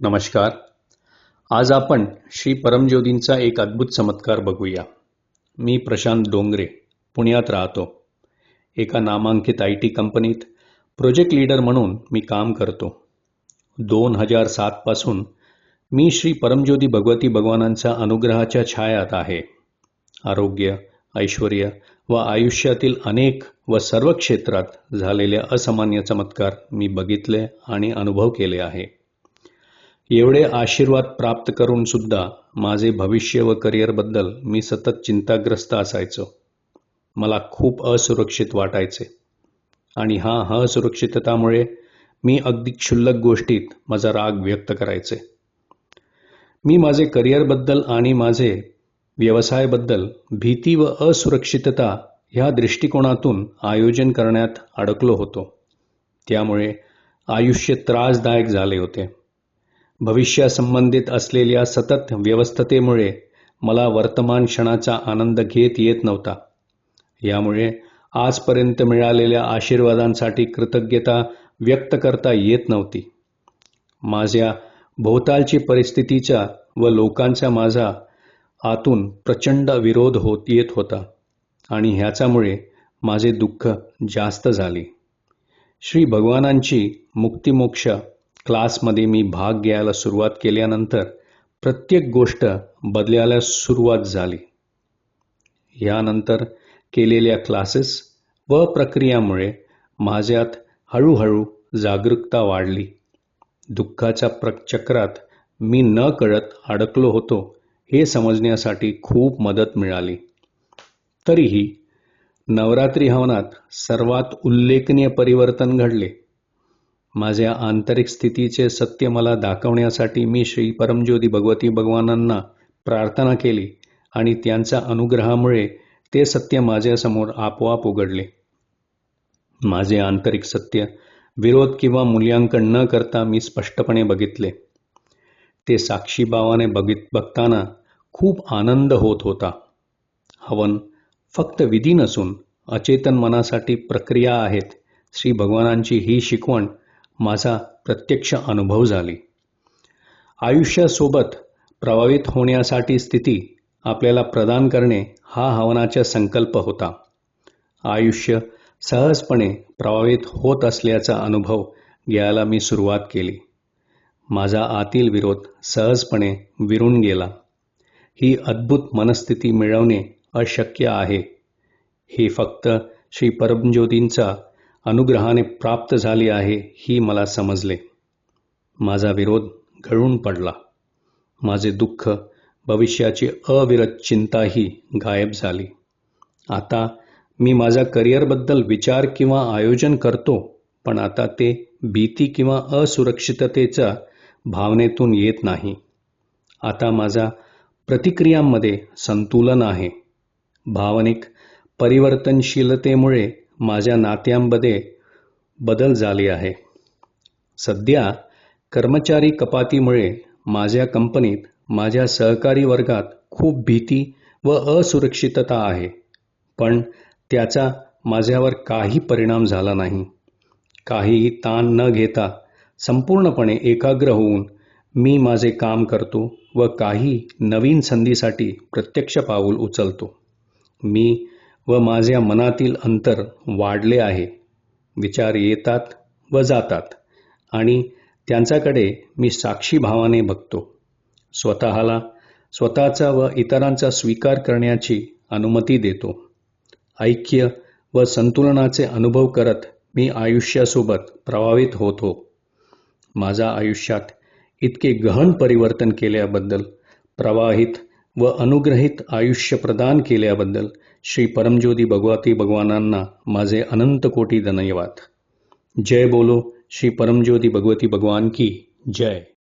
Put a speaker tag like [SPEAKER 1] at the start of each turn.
[SPEAKER 1] नमस्कार. आज आपण श्री परमज्योतींचा एक अद्भुत चमत्कार बघूया. मी प्रशांत डोंगरे पुण्यात राहतो. एका नामांकित आय टी कंपनीत प्रोजेक्ट लीडर म्हणून मी काम करतो. दोन हजार सातपासून मी श्री परमज्योती भगवती भगवानांचा अनुग्रहाच्या छायात आहे. आरोग्य ऐश्वर व आयुष्यातील अनेक व सर्व क्षेत्रात झालेले असामान्य चमत्कार मी बघितले आणि अनुभव केले आहे. एवढे आशीर्वाद प्राप्त करून सुद्धा माझे भविष्य व करिअरबद्दल मी सतत चिंताग्रस्त असायचो. मला खूप असुरक्षित वाटायचे. आणि हा असुरक्षिततामुळे मी अगदी क्षुल्लक गोष्टीत माझा राग व्यक्त करायचे. मी माझे करिअरबद्दल आणि माझे व्यवसायाबद्दल भीती व असुरक्षितता ह्या दृष्टिकोनातून आयोजन करण्यात अडकलो होतो. त्यामुळे आयुष्य त्रासदायक झाले होते. भविष्यासंबंधित असलेल्या सतत व्यवस्थतेमुळे मला वर्तमान क्षणाचा आनंद घेत येत नव्हता. यामुळे आजपर्यंत मिळालेल्या आशीर्वादांसाठी कृतज्ञता व्यक्त करता येत नव्हती. माझ्या भोवतालची परिस्थितीचा व लोकांचा माझा आतून प्रचंड विरोध होत येत होता आणि ह्याच्यामुळे माझे दुःख जास्त झाले. श्री भगवानांची मुक्तिमोक्ष क्लासमध्ये मी भाग घ्यायला सुरुवात केल्यानंतर प्रत्येक गोष्ट बदलायला सुरुवात झाली. यानंतर केलेल्या क्लासेस व प्रक्रियामुळे माझ्यात हळूहळू जागरूकता वाढली. दुःखाच्या प्रचक्रात मी न कळत अडकलो होतो हे समजण्यासाठी खूप मदत मिळाली. तरीही नवरात्री हवनात सर्वात उल्लेखनीय परिवर्तन घडले. माझ्या आंतरिक स्थितीचे सत्य मला दाखवण्यासाठी मी श्री परमज्योती भगवती भगवानांना प्रार्थना केली आणि त्यांच्या अनुग्रहामुळे ते सत्य माझ्यासमोर आपोआप उघडले. माझे आंतरिक सत्य विरोध किंवा मूल्यांकन न करता मी स्पष्टपणे बघितले. ते साक्षीभावाने बघित बघताना खूप आनंद होत होता. हवन फक्त विधी नसून अचेतन मनासाठी प्रक्रिया आहेत. श्री भगवानांची ही शिकवण माझा प्रत्यक्ष अनुभव झाली. आयुष्यासोबत प्रभावित होण्यासाठी स्थिती आपल्याला प्रदान करणे हा हवनाचा संकल्प होता. आयुष्य सहजपणे प्रभावित होत असल्याचा अनुभव घ्यायला मी सुरुवात केली. माझा आतील विरोध सहजपणे विरून गेला. ही अद्भुत मनस्थिती मिळवणे अशक्य आहे. हे फक्त श्री परमज्योतींचा अनुग्रहाने प्राप्त झाली आहे ही मला समजले. माझा विरोध घळून पडला. माझे दुःख भविष्याची अविरत चिंताही गायब झाली. आता मी माझ्या करिअरबद्दल विचार किंवा आयोजन करतो पण आता ते भीती किंवा असुरक्षिततेच्या भावनेतून येत नाही. आता माझा प्रतिक्रियांमध्ये संतुलन आहे. भावनिक परिवर्तनशीलतेमुळे माझ्या नात्यांमध्ये बदल झाले आहे. सध्या कर्मचारी कपातीमुळे माझ्या कंपनीत माझ्या सहकारी वर्गात खूप भीती व असुरक्षितता आहे. पण त्याचा माझ्यावर काही परिणाम झाला नाही. काहीही ताण न घेता संपूर्णपणे एकाग्र होऊन मी माझे काम करतो व काही नवीन संधीसाठी प्रत्यक्ष पाऊल उचलतो. मी व माझ्या मनातील अंतर वाढले आहे. विचार येतात व जातात आणि त्यांच्याकडे मी साक्षी भावाने बघतो. स्वतःला स्वतःचा व इतरांचा स्वीकार करण्याची अनुमती देतो. ऐक्य व संतुलनाचे अनुभव करत मी आयुष्यासोबत प्रभावित होतो. माझ्या आयुष्यात इतके गहन परिवर्तन केल्याबद्दल प्रवाहित व अनुग्रहित आयुष्य प्रदान केल्याबद्दल श्री परमज्योती भगवती भगवानांना माझे अनंत कोटी धन्यवाद. जय बोलो श्री परमज्योती भगवती भगवान की जय.